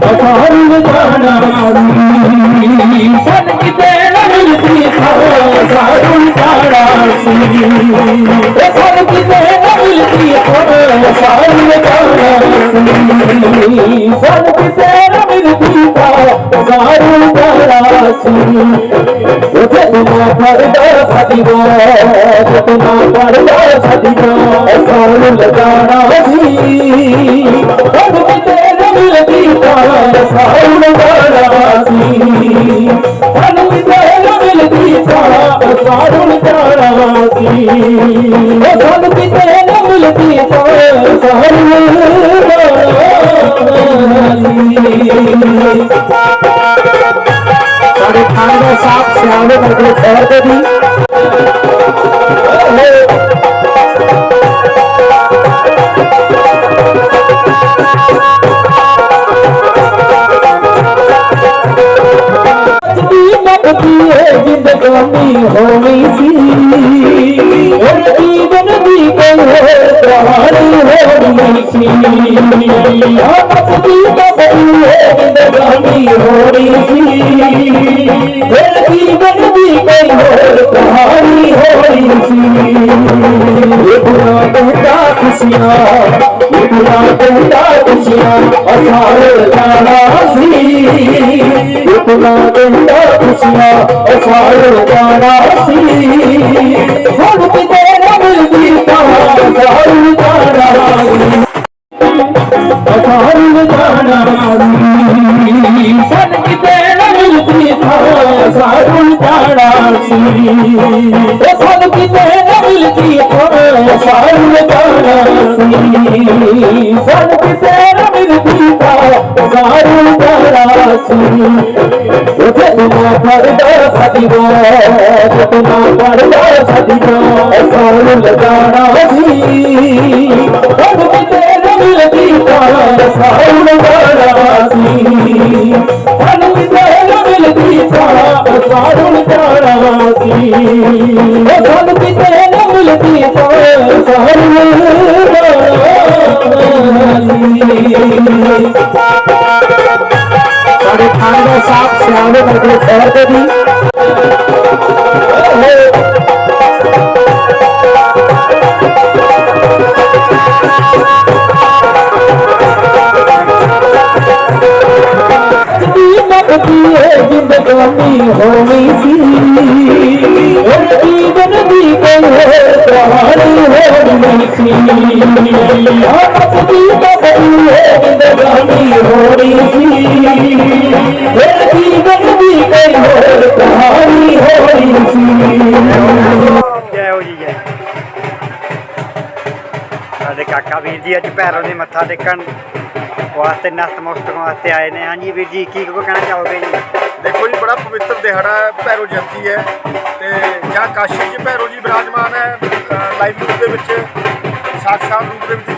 ਜਾਣਾ ਸੀ ਸਨ ਕਿਤੇ ਨਾ ਮਿਲਦੀ ਸਾਰੂ ਜਾਣਾ ਸੀ ਸਨ ਕਿਤੇ ਨਾ ਮਿਲਦੀ ਸਾਰੂ ਜਾਣਾ ਸੀ ਸਨ ਕਿਤੇ ਨਾ ਮਿਲਦੀ ਸਾਰੂ ਜਾਣਾ ਸੀ ਉਥੇ ਤੁਮਾ ਪਰਦਾ ਸਾਡੀ ਬਾਤ ਤੁਮਾ ਪਰਦਾ ਸਾਡੀ ਬਾਤ ਸਾਰੂ ਲਗਾਣਾ ਸੀ ਥਾਂ ਸਾਰੂ ਸੀ ਉਹ ਸਾਨੂੰ ਕਿਤੇ ਨਾ ਮਿਲਦੀ ਥਾਂ ਸਾਰੂ ਲਗਾਣਾ ਸੀ ਸਾਡੇ ਖਾਨਦਾਨ ਸਾਹਿਬ ਸਿਆਣੇ ਕਰਕੇ ਖੈਰ ਦੇ ਦੀ ਜ਼ਿੰਦਗਾਨੀ ਹੋਣੀ ਸੀ। ਉਹ ਜੀਵਨ ਦੀ ਕੋਈ ਕਹਾਣੀ ਹੋਣੀ ਸੀ। ਆਪਸ ਦੀ ਕਬੂਲ ਜ਼ਿੰਦਗਾਨੀ ਹੋਣੀ ਸੀ। ਉਹ ਜੀਵਨ ਦੀ ਕੋਈ ਕਹਾਣੀ ਹੋਣੀ ਸੀ। ਇਹ ਗੁਨਾ ਕਹਿੰਦਾ ਖੁਸ਼ੀਆਂ, ਇਹ ਕਹਿੰਦਾ ਖੁਸ਼ੀਆਂ, ਅਸਾਰ ਜਾਣਾ ਸੀ। ਇਹ ਗੁਨਾ ਕਹਿੰਦਾ ਖੁਸ਼ੀਆਂ ਅਸਾਰ ਜਾਣਾ ਸੀ ਹੁਣ ਕਿਤੇ ਨਾ ਮਿਲਦੀ ਤਾਂ ਅਸਾਰ ਜਾਣਾ ਸੀ ਜਾਣਾ ਸਨ ਕਿਤੇ ਨਾ ਮਿਲਦੀ ਤਾਂ ਅਸਾਰ ਜਾਣਾ ਸੀ ਉਹ ਸਨ ਕਿਤੇ ਨਾ ਮਿਲਦੀ ਤਾਂ ਅਸਾਰ ਜਾਣਾ ਸੀ ਸਨ ਕਿਤੇ ਨਾ ਮਿਲਦੀ ਤਾਂ ਅਸਾਰ ਜਾਣਾ ਸੀ ਤੁਮਾ ਪਰਦਾ ਸਾਡੀ ਬਾਤ ਤੁਮਾ ਪਰਦਾ ਸਾਡੀ ਬਾਤ ਲਗਾਣਾ ਸੀ ਉਹ ਕਿਤੇ ਨਾ ਮਿਲਦੀ ਤਾਂ ਸਾਰੂ ਲਗਾਣਾ ਸੀ ਸਾਨੂੰ ਕਿਤੇ ਨਾ ਮਿਲਦੀ ਤਾਂ ਸਾਰੂ ਲਗਾਣਾ ਸੀ ਉਹ ਸਾਨੂੰ ਕਿਤੇ ਮਿਲਦੀ ਤਾਂ ਸਾਰੂ ਲਗਾਣਾ ਸੀ ਸਾਡੇ ਖਾਨਦਾਨ ਸਾਹਿਬ ਸਿਆਣੇ ਕਰਕੇ ਖੈਰ ਦੇ ਦੀ ਜ਼ਿੰਦਗਾਨੀ ਹੋਣੀ ਸੀ। ਉਹ ਜੀਵਨ ਦੀ ਕੋਈ ਕਹਾਣੀ ਹੋਣੀ ਸੀ। ਆਪਸ ਦੀ ਸਾਡੇ ਵੀਰ ਜੀ, ਅੱਜ ਭੈਰੋ ਦੇ ਮੱਥਾ ਟੇਕਣ ਵਾਸਤੇ ਨਤਮਸਤਕ ਵਾਸਤੇ ਆਏ ਨੇ। ਹਾਂਜੀ ਵੀਰ ਜੀ, ਕੀ ਕੋ ਕਹਿਣਾ ਚਾਹੋਗੇ ਜੀ? ਦੇਖੋ ਜੀ, ਬੜਾ ਪਵਿੱਤਰ ਦਿਹਾੜਾ ਭੈਰੋ ਜਯੰਤੀ ਹੈ ਤੇ ਜਾਂ ਕਾਸ਼ੀ 'ਚ ਭੈਰੋ ਜੀ ਬਿਰਾਜਮਾਨ ਹੈ ਲਾਈਵ ਰੂਪ ਦੇ ਵਿੱਚ, ਸਾਖਸ਼ਾਤ ਰੂਪ ਦੇ ਵਿੱਚ